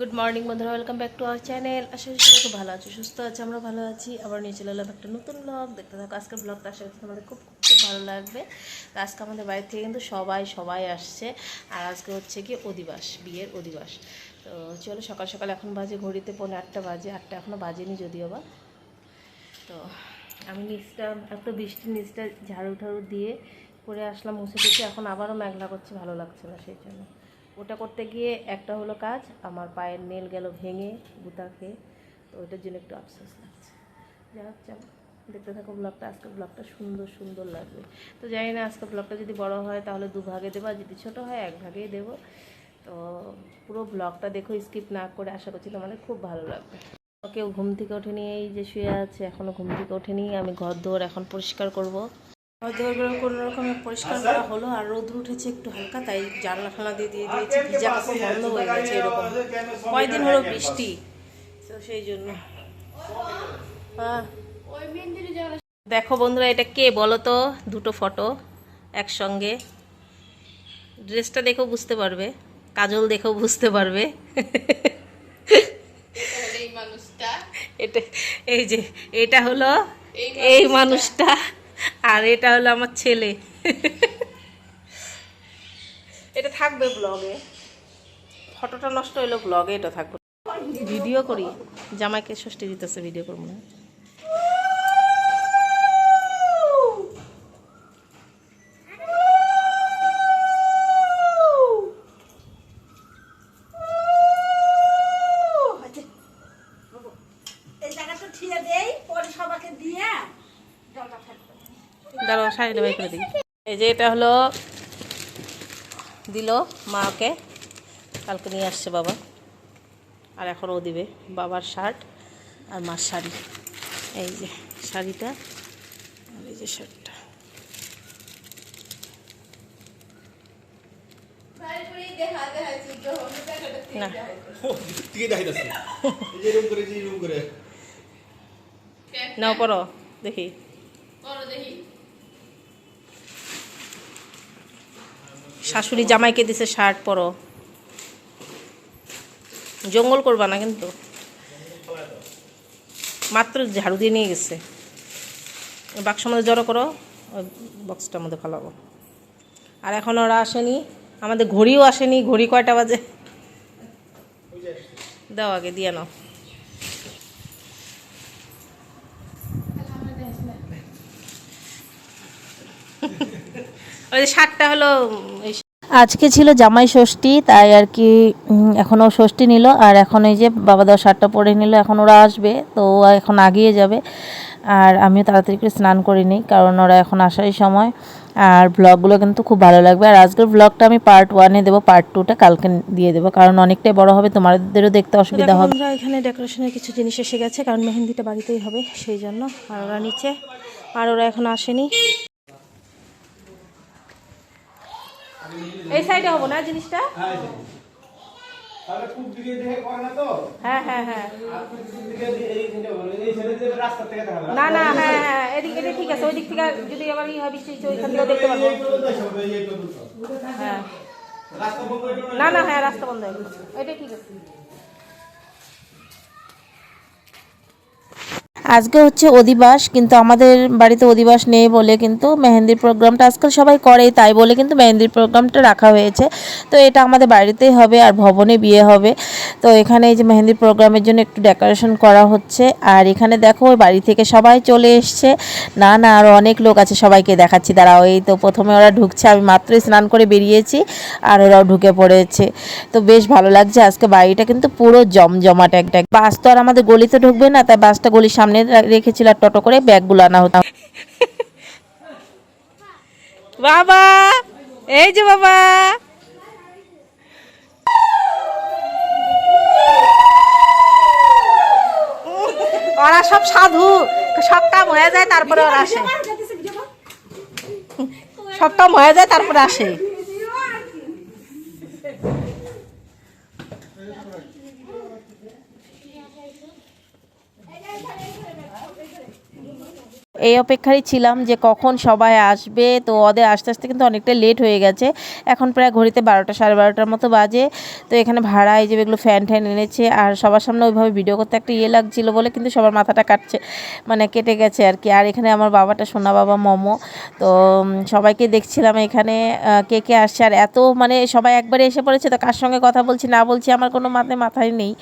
Good morning বন্ধুরা welcome back to our channel আশা করি সবাই খুব ভালো আছো, সুস্থ আছে আমরা ভালো আছি। আবার নিয়ে চলে এলাম একটা নতুন ব্লগ দেখতে থাকো আজকের ব্লগটা আশা করছি তোমাদের খুব খুব ভালো লাগবে। আজকে আমাদের বাড়ি থেকে কিন্তু সবাই সবাই আসছে। আর আজকে হচ্ছে কি অধিবাস, বিয়ের অধিবাস। তো চলো, সকাল সকাল এখন বাজে, ঘড়িতে পৌনে আটটা বাজে, আটটা এখনও বাজেনি যদিও বা। তো আমি নিচটা একটু বৃষ্টির নিচটা ঝাড়ু ঠাড়ু দিয়ে করে আসলাম, মুছে টুছে এখন আবারও মেঘলা করছে, ভালো লাগছে না সেই জন্য। ওটা করতে গিয়ে একটা হলো কাজ, আমার পায়ের নেল গেল ভেঙে গুতা খেয়ে, তো ওইটার জন্য একটু আফসোস লাগছে। যা হোক, চলো, দেখতে থাকো ব্লগটা আজকের ব্লগটা সুন্দর সুন্দর লাগবে। তো জানি না, আজকের ব্লগটা যদি বড় হয় তাহলে দু ভাগে দেবো, আর যদি ছোটো হয় এক ভাগেই দেবো। তো পুরো ব্লগটা দেখো স্কিপ না করে আশা করছি তোমাদের খুব ভালো লাগবে। কেউ ঘুম থেকে ওঠেনি, এই যে শুয়ে আছে এখনও ঘুম থেকে ওঠেনি, আমি ঘর দৌড় এখন পরিষ্কার করব। দৌড় কোনো রকমের পরিষ্কার করা হলো আর রোদ উঠেছে একটু হালকা তাই জানলা ফালা দিয়ে দিয়ে দিয়েছি ভিজা কাপড় বন্ধ হয়ে গেছে এরকম। কয়দিন হলো বৃষ্টি? তো সেই জন্য। হ্যাঁ দেখো বন্ধুরা এটা কে বলো তো? দুটো ফটো একসঙ্গে। ড্রেসটা দেখেও বুঝতে পারবে কাজল দেখেও বুঝতে পারবে। মানুষটা। এটা এই যে এটা হলো এই মানুষটা। আর এটা হলো আমার ছেলে। এটা থাকবে ব্লগে ফটোটা নষ্ট হইল ব্লগে এটা থাকবে। ভিডিও করি জামাইকে ষষ্ঠী দিতেছে ভিডিও করব না এই জায়গাটা ঠিয়ে দেই পরে সবাইকে দিয়ে জলটা ফেলব শাড়িটা বাই করে দিই। এই যে এটা হলো দিল মাকে কালকে নিয়ে আসছে বাবা। আর এখন ও দিবে বাবার শার্ট আর মার শাড়ি। এই যে শাড়িটা আর এই যে শার্টটা। না। নাও পড়ো দেখি। করো দেখি। শাশুড়ি জামাইকে দিছে শার্ট, পরো। জঙ্গল করবা না কিন্তু। মাত্র ঝাড়ু দিয়ে নিয়ে গেছে। বাক্সের মধ্যে জড়ো করো বক্সটার মধ্যে ফালাবো। আর এখন ওরা আসেনি, আমাদের ঘড়িও আসেনি, ঘড়ি কয়টা বাজে? দাও আগে, দিয়ে নাও। ওই শার্টটা হলো আজকে ছিল জামাই ষষ্ঠী তাই আর কি এখন ও ষষ্ঠী নিল। আর এখন এই যে বাবা দেওয়া শার্টটা পরে নিল এখন ওরা আসবে তো এখন আগিয়ে যাবে। আর আমিও তাড়াতাড়ি করে স্নান করে নিই কারণ ওরা এখন আসারই সময়। আর ব্লগগুলো কিন্তু খুব ভালো লাগবে। আর আজকের ব্লগটা আমি পার্ট ওয়ানে দেবো পার্ট টুটা কালকে দিয়ে দেবো কারণ অনেকটাই বড় হবে তোমাদেরও দেখতে অসুবিধা হবে। এখানে ডেকোরেশনের কিছু জিনিস এসে গেছে কারণ মেহেন্দিটা বাড়িতেই হবে সেই জন্য। আর ওরা নিচে আর ওরা এখন আসেনি। এই সাইডে হব না জিনিসটা হ্যাঁ হ্যাঁ হ্যাঁ না না হ্যাঁ হ্যাঁ এদিক এদিক ঠিক আছে ওই দিক থেকে যদি আবার ই হয় বৃষ্টি হচ্ছে, ওইখান থেকেও দেখতে পাবো হ্যাঁ রাস্তা বন্ধ না না হ্যাঁ রাস্তা বন্ধ হয়ে এটাই ঠিক আছে আজকে হচ্ছে অধিবাস, কিন্তু আমাদের বাড়িতে অধিবাস নেই বলে কিন্তু মেহেন্দির প্রোগ্রামটা আজকাল সবাই করে তাই বলে কিন্তু মেহেন্দির প্রোগ্রামটা রাখা হয়েছে। তো এটা আমাদের বাড়িতেই হবে আর ভবনে বিয়ে হবে। তো এখানে এই যে মেহেন্দির প্রোগ্রামের জন্য একটু ডেকোরেশন করা হচ্ছে। আর এখানে দেখো বাড়ি থেকে সবাই চলে এসছে। না না আরও অনেক লোক আছে সবাইকে দেখাচ্ছি। দাঁড়াও, এই তো প্রথমে ওরা ঢুকছে। আমি মাত্রই স্নান করে বেরিয়েছি আর ওরাও ঢুকে পড়েছে। তো বেশ ভালো লাগছে। আজকে বাড়িটা কিন্তু পুরো জমজমাট একটা বাস তো আর আমাদের গলিতে ঢুকবে না, তাই বাসটা গলির সামনে রেখেছিল আর টোটো করে ব্যাগগুলো আনা হতো। বাবা, এই যে বাবা। ওরা সব সাধু সব কাম হয়ে যায় তারপরে ওরা আসে। সব কাম হয়ে যায় তারপরে আসে। এই অপেক্ষায় ছিলাম যে কখন সবাই আসবে। তো ওদের আস্তে আস্তে কিন্তু অনেকটা লেট হয়ে গেছে। এখন প্রায় ঘড়িতে বারোটা, সাড়ে বারোটার মতো বাজে। তো এখানে ভাড়া, এই যে এগুলো ফ্যান ট্যান এনেছে। আর সবার সামনে ওইভাবে ভিডিও করতে একটা ইয়ে লাগছিল বলে কিন্তু সবার মাথাটা কাটছে। মানে কেটে গেছে আর কি। আর এখানে আমার বাবাটা, সোনা বাবা, মমো। তো সবাইকে দেখছিলাম এখানে কে কে আসছে। আর এত মানে সবাই একবারে এসে পড়েছে তো কার সঙ্গে কথা বলছি না বলছি আমার কোনো মাথায় মাথায় নেই।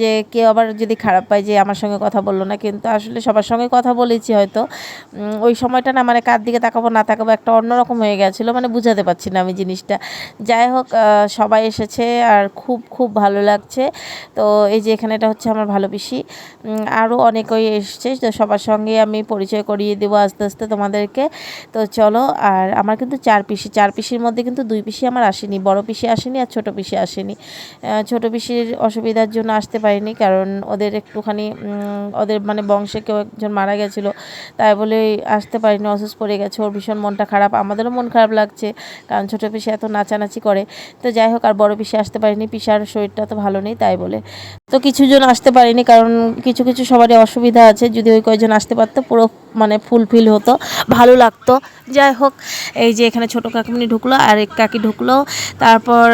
যে কেউ আবার যদি খারাপ পায় যে আমার সঙ্গে কথা বলল না। কিন্তু আসলে সবার সঙ্গে কথা বলেছি হয়তো। ওই সময়টা না মানে কার দিকে তাকাবো না তাকাবো একটা অন্যরকম হয়ে গেছিল মানে বুঝাতে পারছি না আমি জিনিসটা। যাই হোক সবাই এসেছে আর খুব খুব ভালো লাগছে। তো এই যে এখানে এটা হচ্ছে আমার ভালো পিসি। আরও অনেকেই এসছে, তো সবার সঙ্গে আমি পরিচয় করিয়ে দেবো আস্তে আস্তে তোমাদেরকে। তো চলো, আর আমার কিন্তু চার পিসি, চার পিসির মধ্যে কিন্তু দুই পিসি আমার আসেনি, বড় পিসি আসেনি আর ছোট পিসি আসেনি। ছোট পিসির অসুবিধার জন্য আসতে পারিনি, কারণ ওদের একটুখানি ওদের মানে বংশে কেউ একজন মারা গেছিল, তাই বলে আসতে পারিনি, অসুস্থ পড়ে গেছে, ওর ভীষণ মনটা খারাপ, আমাদেরও মন খারাপ লাগছে, কারণ ছোটো পিসি এত নাচানাচি করে। তো যাই হোক, আর বড় পিসি আসতে পারিনি, পিসার শরীরটা তো ভালো নেই, তাই বলে। তো কিছুজন আসতে পারিনি, কারণ কিছু কিছু সবারই অসুবিধা আছে, যদি ওই কয়জন আসতে পারতো, পুরো মানে ফুলফিল হতো, ভালো লাগতো। যাই হোক, এই যে এখানে ছোটো কাকিমনি ঢুকলো, আর এক কাকি ঢুকলো। তারপর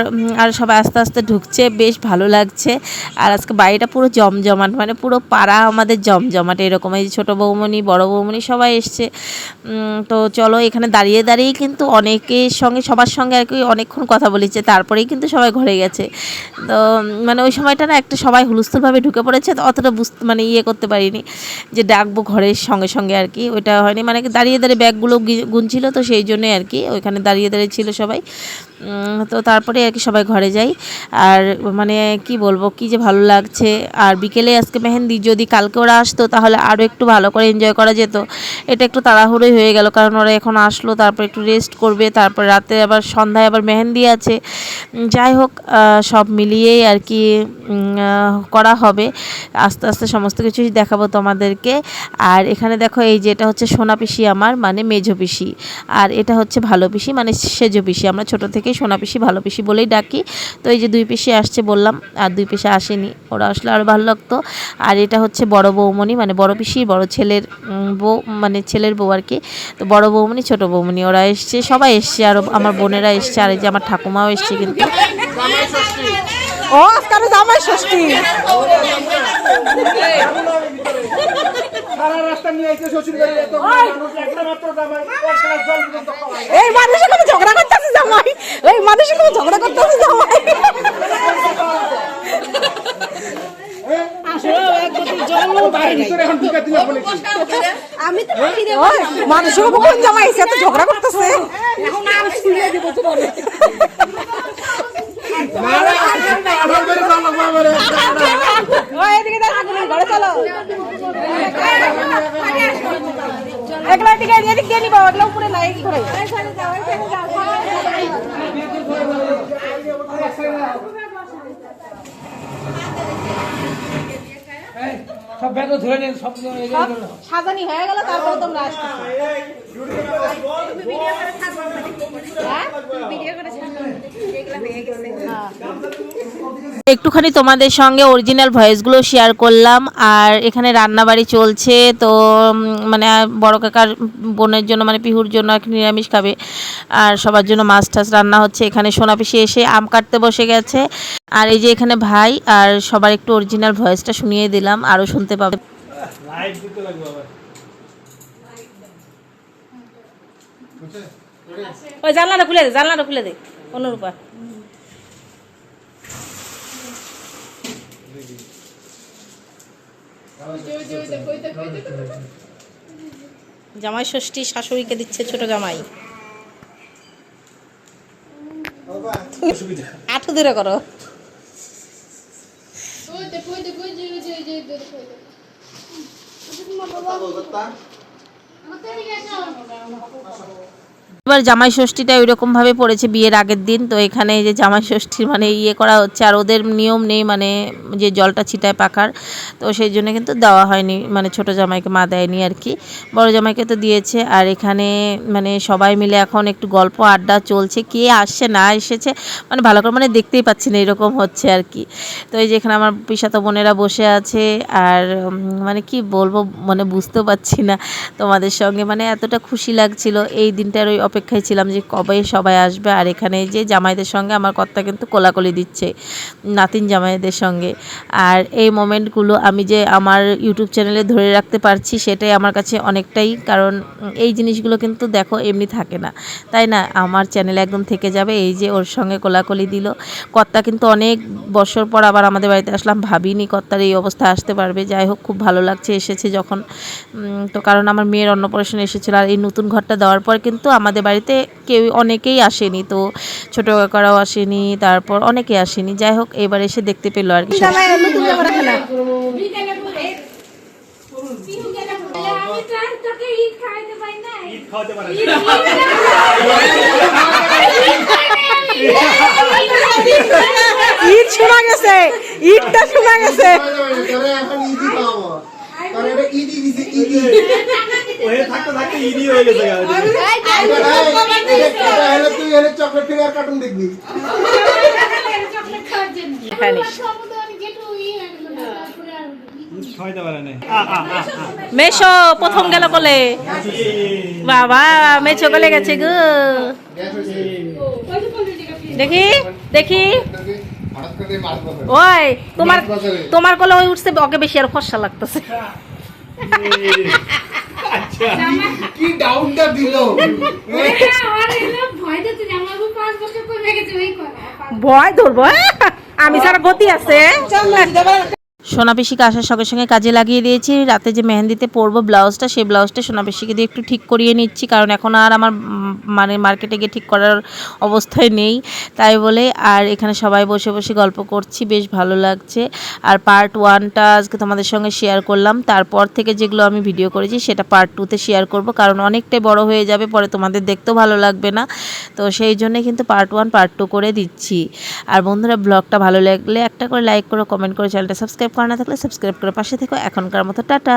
আর সবাই আস্তে আস্তে ঢুকছে, বেশ ভালো লাগছে। আর আজকে বাড়িটা পুরো জমজমাট মানে পুরো পাড়া আমাদের জমজমাট, এরকম। এই যে ছোটো বৌমনি বড় বৌমনি সবাই এসছে। তো চলো এখানে দাঁড়িয়ে দাঁড়িয়েই কিন্তু অনেকের সঙ্গে, সবার সঙ্গে আর কি অনেকক্ষণ কথা বলেছে, তারপরেই কিন্তু সবাই ঘরে গেছে। তো মানে ওই সময়টা না একটা সবাই হুলস্থুলভাবে ঢুকে পড়েছে অতটা বুঝতে মানে ইয়ে করতে পারিনি যে ডাকবো ঘরের সঙ্গে সঙ্গে আর কি ওইটা হয়নি মানে দাঁড়িয়ে দাঁড়িয়ে ব্যাগগুলো গুনছিল তো সেই জন্যে আর কি ওইখানে দাঁড়িয়ে দাঁড়িয়ে ছিল সবাই। তো তারপরে আর কি সবাই ঘরে যাই। আর মানে কি বলব, কি যে ভালো লাগছে। আর বিকেলে আজকে মেহেন্দি, যদি কালকে ওরা আসতো, তাহলে আরও একটু ভালো করে এনজয় করা যেত। এটা একটু তাড়াহুড়োই হয়ে গেল, কারণ ওরা এখন আসলো, তারপর একটু রেস্ট করবে, তারপর রাতে আবার সন্ধ্যায় আবার মেহেন্দি আছে। যাই হোক সব মিলিয়েই আর কি করা হবে। আস্তে আস্তে সমস্ত কিছুই দেখাবো তোমাদেরকে। আর এখানে দেখো, এই যে এটা হচ্ছে সোনা পিসি আমার মানে মেজো পিসি। আর এটা হচ্ছে ভালো পিসি মানে সেজো পিসি। আমরা ছোটো থেকেই সোনা পিসি ভালো পিসি বলেই ডাকি। তো এই যে দুই পিসি আসছে বললাম আর দুই পিসি আসেনি। ওরা আসলে আরও ভালো লাগতো। আর এটা হচ্ছে বড় বৌমণি মানে বড় পিসি বড় ছেলের বউ মানে ছেলের বউ আর কি। তো বড় বৌমণি ছোট বৌমণি ওরা এসছে সবাই এসছে আর আমার বোনেরা এসছে আর এই যে আমার ঠাকুমাও এসছে কিন্তু। ও আজকাল জামাই ষষ্ঠী। এই মানুষের জামাই। এই মানুষের কোনো ঝগড়া করতেছে জামাই? ভিতরে এখন ঢুকে দিলে বলেছি আমি তো মানুষের উপর জামাই এসে এত ঝগড়া করতেছে। এখন আর শুনিয়ে দিব তোমার না না আঠার না আঠার করে না লাগবে আমারে ওই এদিকে দেখ আগুন ঘরে চলো একলা দিকে এদিক দিয়ে নিবা একলা উপরে নাই কি করে ব্যাগ ধরে নিন সব সাজানি হয়ে গেল তারপর তোমরা আসছো একটুখানি তোমাদের সঙ্গে অরিজিনাল ভয়েসগুলো শেয়ার করলাম, আর এখানে রান্নাবাড়ি চলছে, তো মানে বড় কাকার বোনের জন্য মানে পিহুর জন্য নিরামিষ খাবে, আর সবার জন্য মাছ টাছ রান্না হচ্ছে, এখানে সোনাপিসি এসে আম কাটতে বসে গেছে, আর এই যে এখানে ভাই, আর সবার একটু অরিজিনাল ভয়েসটা শুনিয়ে দিলাম আরও শুনতে পাবে। ওই জানলাটা খুলে দে জানলাটা খুলে দে। অনুরূপা জামাই ষষ্ঠী শাশুড়িকে দিচ্ছে ছোট জামাই। আঠু দূরে করো। কইতে এবার জামাই ষষ্ঠীটা ওইরকম ভাবে পড়েছে বিয়ের আগের দিন, তো এখানে যে জামাই ষষ্ঠীর মানে ইয়ে করা হচ্ছে, আর ওদের নিয়ম নেই মানে যে জলটা ছিটায় পাকার তো সেই জন্য কিন্তু দেওয়া হয়নি মানে ছোট জামাইকে মা দেয়নি আর কি। বড় জামাইকে তো দিয়েছে, আর এখানে মানে সবাই মিলে এখন একটু গল্প আড্ডা চলছে, কে আসছে না এসেছে মানে ভালো করে মানে দেখতেই পাচ্ছি না এরকম হচ্ছে আর কি। তো এই যে এখানে আমার পিসাতো বোনেরা বসে আছে, আর মানে কি বলব মানে বুঝতেও পারছি না তোমাদের সঙ্গে মানে এতটা খুশি লাগছিল, এই দিনটার ওই অপেক্ষায় ছিলাম যে কবে সবাই আসবে আর এখানে যে জামাইদের সঙ্গে আমার কর্তা কিন্তু কোলাকলি দিচ্ছে, নাতিন জামাইদের সঙ্গে। আর এই মোমেন্টগুলো আমি যে আমার ইউটিউব চ্যানেলে ধরে রাখতে পারছি সেটাই আমার কাছে অনেকটাই, কারণ এই জিনিসগুলো কিন্তু দেখো এমনি থাকে না। তাই না? আমার চ্যানেলে একদম থেকে যাবে, এই যে ওর সঙ্গে কোলাকলি দিল। কর্তা কিন্তু অনেক বছর পর আবার আমাদের বাড়িতে আসলাম, ভাবিনি কর্তার এই অবস্থা আসতে পারবে। যাই হোক, খুব ভালো লাগছে এসেছে যখন। তো কারণ আমার মেয়ের অন্নপ্রাশন এসেছিল আর এই নতুন ঘরটা দেওয়ার পর কিন্তু আমাদের বাড়িতে কেউ অনেকেই আসেনি তো ছোটো কাকারাও আসেনি তারপর অনেকে আসেনি। যাই হোক এবার এসে দেখতে পেল আর কি ঈদ শোনা গেছে ঈদটা শোনা গেছে। ওহে থাকতে থাকতে ইডি হয়ে গেছে চকলেট কার্টুন দেখবি হয়ে মেশো প্রথম গেল বলে বাবা মেছো গলে গেছে গো দেখি দেখি ওই তোমার তোমার কোলে ওই উঠছে ওকে বেশি আর ফর্সা লাগতেছে কি দিল? ভয় ধরবো হ্যাঁ? আমি সারা গতি আছে। সোনাপিসিকে আসার সঙ্গে সঙ্গে কাজে লাগিয়ে দিয়েছি। রাতে যে মেহেন্দিতে পরবো ব্লাউজটা, সেই ব্লাউজটা সোনাপিসিকে দিয়ে একটু ঠিক করিয়ে নিচ্ছি। কারণ এখন আর আমার মানে মার্কেটে গিয়ে ঠিক করার অবস্থায় নেই। তাই বলে আর এখানে সবাই বসে বসে গল্প করছি, বেশ ভালো লাগছে। আর পার্ট ওয়ানটা আজকে তোমাদের সঙ্গে শেয়ার করলাম। তারপর থেকে যেগুলো আমি ভিডিও করেছি, সেটা পার্ট টুতে শেয়ার করব। কারণ অনেকটাই বড় হয়ে যাবে, পরে তোমাদের দেখতেও ভালো লাগবে না। তো সেই জন্যে কিন্তু পার্ট ওয়ান পার্ট টু করে দিচ্ছি। আর বন্ধুরা ব্লগটা ভালো লাগলে একটা করে লাইক করো কমেন্ট করে চ্যানেলটা সাবস্ক্রাইব করা না থাকলে সাবস্ক্রাইব করে পাশে থেকো। এখনকার মতো টাটা।